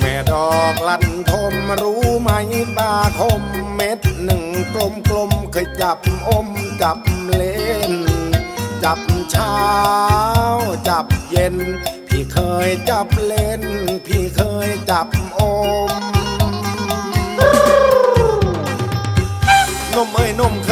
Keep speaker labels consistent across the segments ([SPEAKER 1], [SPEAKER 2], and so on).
[SPEAKER 1] แม่ดอกลันทมรู้ไหมบาคมเม็ดหนึ่งกลมกลมเคยจับอมจับเล่น จับเช้า จับเย็น พี่เคยจับเล่น พี่เคยจับอมนมเอ้ยนมเค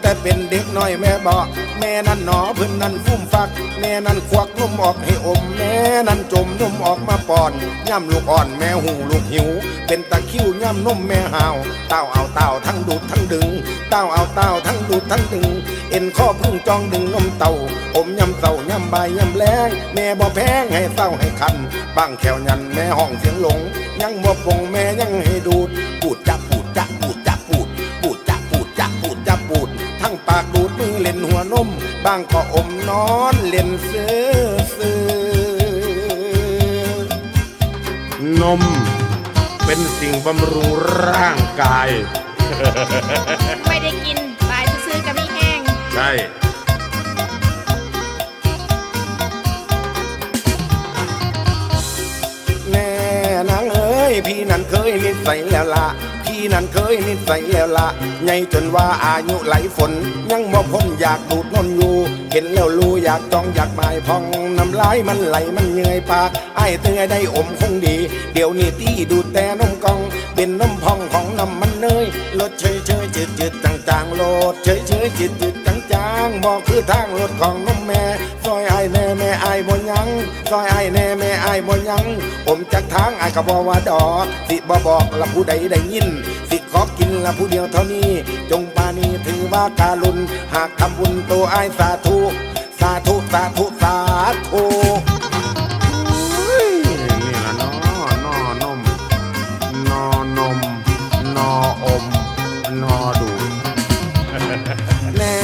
[SPEAKER 1] แต่เป็นเด็กน้อยแม่บอกแม่นั่นหนอเพิ่นนั่นฟุ่มฟัก แม่นั่นควักนมออกให้อม แม่นั่นจมนมออกมาปอนย่ำลูกอ่อนแม่หูลูกหิว เป็นตะคริวย่ำนมแม่หาวเต้าเอาเต้าทั้งดูดทั้งดึงเต้าเอาเต้าทั้งดูดทั้งดึง เอ็นข้อพึ่งจองดึงนมเต่าอมย่ำเต่าย่ำใบย่ำแรงแม่บ่แพงให้เต้าให้คันบางแขวยันแม่ห้องเสียงหลง ยังบ่ปงแม่ยังให้ดูดปูดจับ ปูดทั้งปากดูดมือเล่นหัวนม บางก็อมนอนเล่นเสือเสือนม เป็นสิ่งบำรุงร่างกาย
[SPEAKER 2] ไม่ได้กินบายซื้อๆกับมีแห้ง
[SPEAKER 1] ใช่ แน่นางเอ้ยพี่นั้นเคยนิสัยแล้วละพี่ นั้นเคยนิสัยแล้วละไงจนว่าอายุไหลฝน ยังบ่พ้นอยากดูดนนอยู่ เห็นแล้วรู้อยากจองอยากบายพองน้ำลายมันไหลมันเหนื่อยปากไอ้เตือได้อมคงดี เดี๋ยวนี้ตี้ดูดแต่นมกอง เป็นนมพองของน้ำมันเนยรสเฉยเฉยจืดจืดจางจางๆโลดเฉยเฉยจืดจืดจางจางๆบอกคือทางรถของนมแม่ซอยไอ้แน่แม่ไอ้ายบ่ยังซอยไอ้แน่แม่ไอ้ายบ่ยัง ผมจากทางไอ้ายก็บอกว่าดอกสิบ่บอกละผู้ใดได้ยิน สิขอกินละผู้เดียวเท่านี้ จงปานีถือว่าการุณ หากทำบุญตัวไอ้สาธุ สาธุ สาธุ สาธุนี่ละนอนอนมนอนมนออมนอดูแน่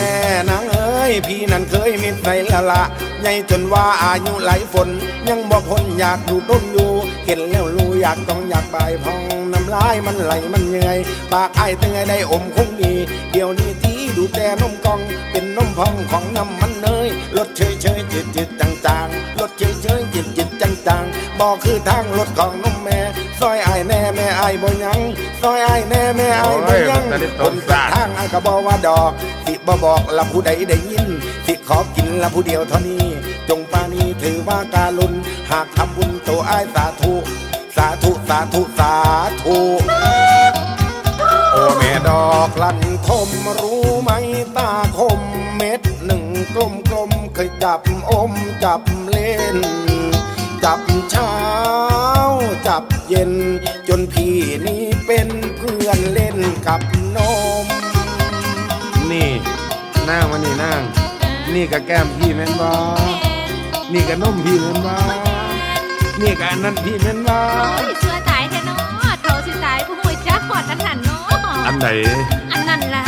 [SPEAKER 1] นางเอ้ยพี่นั้นเคยมีใจละละ ใหญ่จนว่าอายุไหลฝน ยังบ่พ้นอยากดูต้นอยู่ เห็นแล้วรู้อยากต้องอยากบายพองน้ำลายมันไหลมันเหนื่อยปากไอ้ายเตือได้อมคงดี เดี๋ยวนี้ที่ดูแต่นมกอง เป็นนมพองของน้ำมันเนยรสเฉยเฉยจืดจืดจางจางรสเฉยเฉยจืดจืดจางจางบอกคือทางรถของนมแม่ ซอยไอ้ายแน่แม่ไอ้ายบ่ยังซอยไอ้ายแน่แม่ไอ้ายบ่ยัง
[SPEAKER 3] โอ้ยมันจะได้ต
[SPEAKER 1] ผ
[SPEAKER 3] ร
[SPEAKER 1] ม
[SPEAKER 3] ง
[SPEAKER 1] จะ
[SPEAKER 3] สาร
[SPEAKER 1] ทางไอ้ายก็บอกว่าดอกสิบ่บอกละผู้ใดได้ยิน สิขอกินละผู้เดียวเท่านี้ จงปานีถือว่าการุณหากทำบุญตัวไอ้ายสาธุสาธุสาธุสาธุโอแม่ดอกลันทมรู้ไหมตาคมเม็ดหนึ่งกลมกลมๆเคยจับอมจับเล่น เย็น จนพี่นี้เป็นเพื่อนเล่นกับนม นี่นั่งมานี่นั่ง นี่กับแก้มพี่แม่นบอนี่กับนมพี่แม่นบอนี่กับอันนั้นพี่แม่นบอ
[SPEAKER 2] โอ้ยเชื่อตายแท้เนาะเท่าสิตายผู้มวยจักปอดกันหันเนาะ
[SPEAKER 1] อันไหน
[SPEAKER 2] อันนั้นล่ะ